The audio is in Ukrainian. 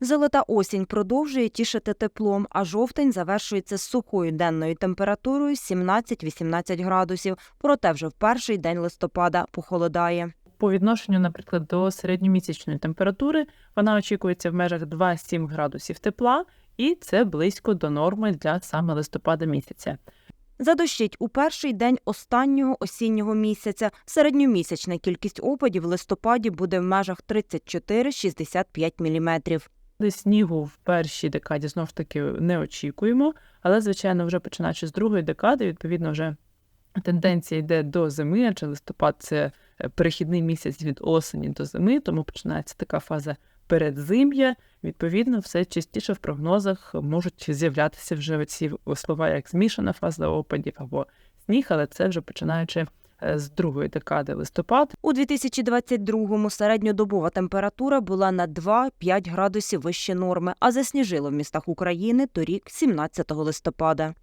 Золота осінь продовжує тішити теплом, а жовтень завершується з сухою денною температурою 17-18 градусів. Проте вже в перший день листопада похолодає. По відношенню, наприклад, до середньомісячної температури вона очікується в межах 2-7 градусів тепла, і це близько до норми для саме листопада місяця. Задощить у перший день останнього осіннього місяця. Середньомісячна кількість опадів в листопаді буде в межах 34-65 міліметрів. Снігу в першій декаді знов ж таки не очікуємо, але звичайно, вже починаючи з другої декади, відповідно, вже тенденція йде до зими, адже листопад це е, перехідний місяць від осені до зими, тому починається така фаза передзим'я. Відповідно, все частіше в прогнозах можуть з'являтися вже ці слова, як змішана фаза опадів або сніг, але це вже починаючи з другої декади листопада. У 2022-му середньодобова температура була на 2-5 градусів вище норми, а засніжило в містах України торік 17 листопада.